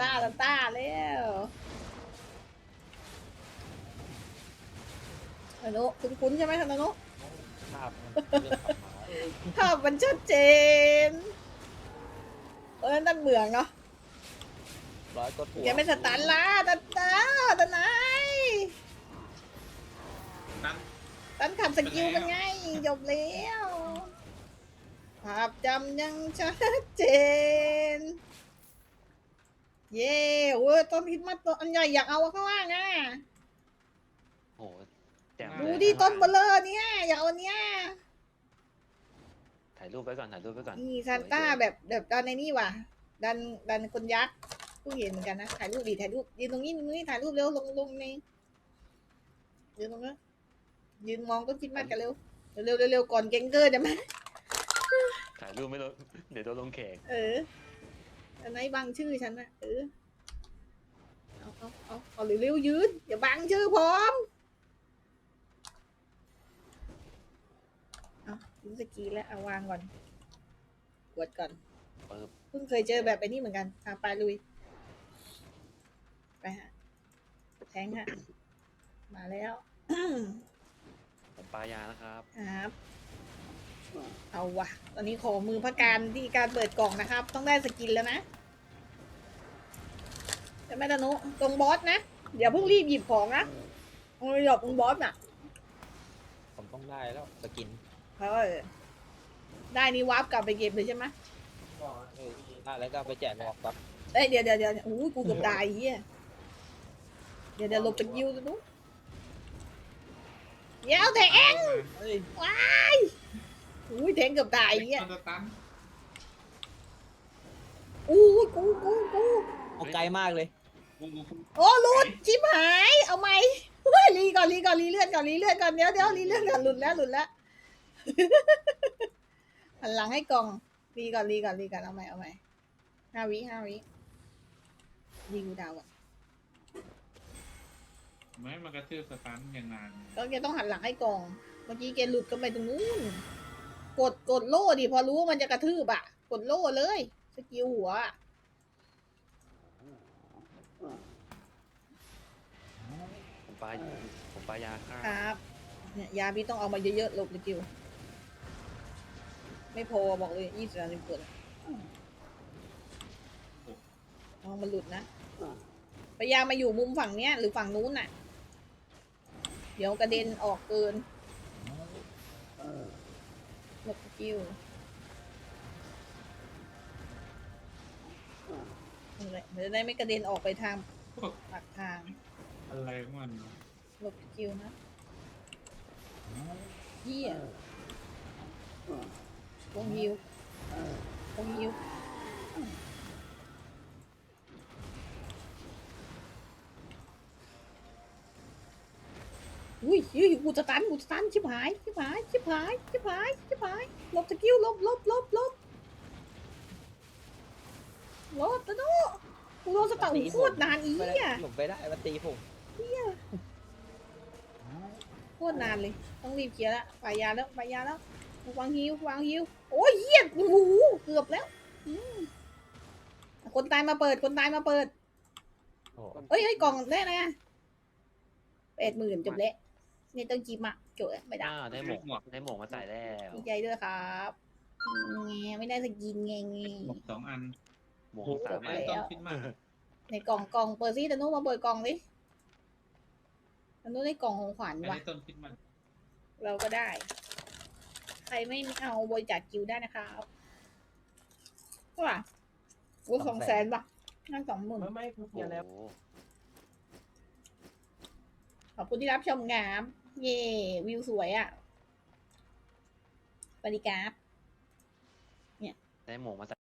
ต้าซันต้าแล้วธนุคุ้นๆใช่ไหมธนุภาพมันเรื่องขับหมาภาพมันชัดเจนเออนั่นเหมืองเนาะร้อยก็ถูกแกไม่สตันละตันตาตันไหนนั้นตันขับสกิลเป็นไงจบแล้วภาพจำยังชัดเจน เย้โอ้ยต้นคริดมาสต้นอันใหญ่อยากเอาข้างล่างอะ โอ้โหแจ่มดูเลยดินะต้นเบลเลอร์เนี่ยอยากเอาอันเนี้ยถ่ายรูปไว้ก่อนถ่ายรูปไว้ก่อนนี่ซานต้าแบบแบบดันในนี่ว่ะ ดันดันคนยักษ์เพิ่งเห็นเหมือนกันนะถ่ายรูปดิถ่ายรูปยืนตรงนี้ตรงนี้ถ่ายรูปเร็วลงลงในยืนตรงนั้นยืนมองต้นคริดมาสกันเร็วเร็วเร็วเร็วก่อนเกงเกอร์จะมาถ่ายรูปไม่ลงเดี๋ยวโดนลงแขกเออ อันไหนบังชื่อฉันนะเออเอาเอาเอาเอาเร็วๆยืนอย่าบังชื่อพร้อมเอายืนสกีแล้วเอาวางก่อนกดก่อนปึ๊บ เพิ่งเคยเจอแบบไอ้นี่เหมือนกันอะไปลุย ไปฮะแทงฮะ มาแล้ว ผมปลายานะครับ ครับ เอาวะตอนนี้ขอมือพระการที่การเปิดกล่องนะครับ ต้องได้สกินแล้วนะจะไม่ตะนุตรงบอสนะ เดี๋ยวเพิ่งรีบหยิบของนะเอาไปหยอบตรงบอสน่ะผมต้องได้แล้วสกินเออได้นี่วาร์ปกลับไปเก็บเลยใช่ไหมเออได้แล้วก็เอาไปแจกหมอกครับเอ้ยเดี๋ยวเดี๋ยวเดี๋ยวโอ้ยกูเกือบตายไอ้เฮียเดี๋ยวเดี๋ยวหลบตะกิ้วตะนุเดี๋ยวแทงเฮ้ย อุ้ยแทงเกือบตายไอ้เฮียมันจะตันอู้ยกูกูกูเอาไกลมากเลย กูกูกูโอ้ลุดชิบหาย เอาไหมเฮ้ยรีก่อนรีก่อนรีเลื่อนก่อนรีเลื่อนก่อนเดี๋ยวเดี๋ยวรีเลื่อนก่อนหลุดแล้วหลุดแล้ว หันหลังให้กล่องรีก่อนรีก่อนรีก่อนเอาไหมเอาไหมห้าวิห้าวิรีกูดาวอะไม่ให้มันกระทืบสตันอย่างนานก็แกต้องหันหลังให้กล่อง เมื่อกี้แกหลุดกันไปตรงนู้น กดกดโล่ดิพอรู้ว่ามันจะกระทืบอะ กดโล่เลย สกิลหัวอะผมปลาผมปลายาครับครับเนี่ยยาพี่ต้องเอามาเยอะๆหลบสกิล ไม่พอบอกเลยยี่สิบนาทีเปิดลองมันหลุดนะพยายามมาอยู่มุมฝั่งเนี้ย หรือฝั่งนู้นน่ะ เดี๋ยวกระเด็นออกเกิน หลบสกิลนั่นแหละเดี๋ยวจะได้ไม่กระเด็นออกไปทางปากทางอะไรของมันวะหลบสกิลนะเยี่ยลงฮิวลงฮิว อุ้ยอุ้ยกูจะตันกูจะตันชิบหายชิบหายชิบหายชิบหายชิบหายหลบสกิลหลบหลบหลบหลบหลบตะโนกูโดนสตันโคตรนานอีไม่ได้อะหลบไปได้มันตีผมโคตรนานเลย ต้องรีบเคลียร์แล้วไปยาแล้วไปยาแล้ววางฮิววางฮิวโอ้ยเหี้ยโอ้โหเกือบแล้วอืมคนตายมาเปิดคนตายมาเปิดโอ้เอ้ยเอ้ยกล่องแน่นะแปดหมื่นจบแล้ว นี่ต้องจีบอะจบแล้วไม่ได้อ้าวได้หมวกได้หมวกมาใส่แล้วดีใจด้วยครับแงไม่ได้สกินแงแงหมวกสองอันหมวกโอ้โหสามไอ้อันต้นคิดมากในกล่องกล่องเปิดซิตะนุมาเปิดกล่องดิตะนุในกล่องของขวัญไอ้ว่ะนี่ต้นคิดมากเราก็ได้ ใครไม่เอาบริจาคกิวได้นะครับเท่าไหร่โอ้สองแสนป่ะนั่นสองหมื่นไม่ไม่กูเคลียร์แล้วโอ้โหขอบคุณที่รับชมงาม เย่วิวสวยอะบริการได้หมวกมาใส่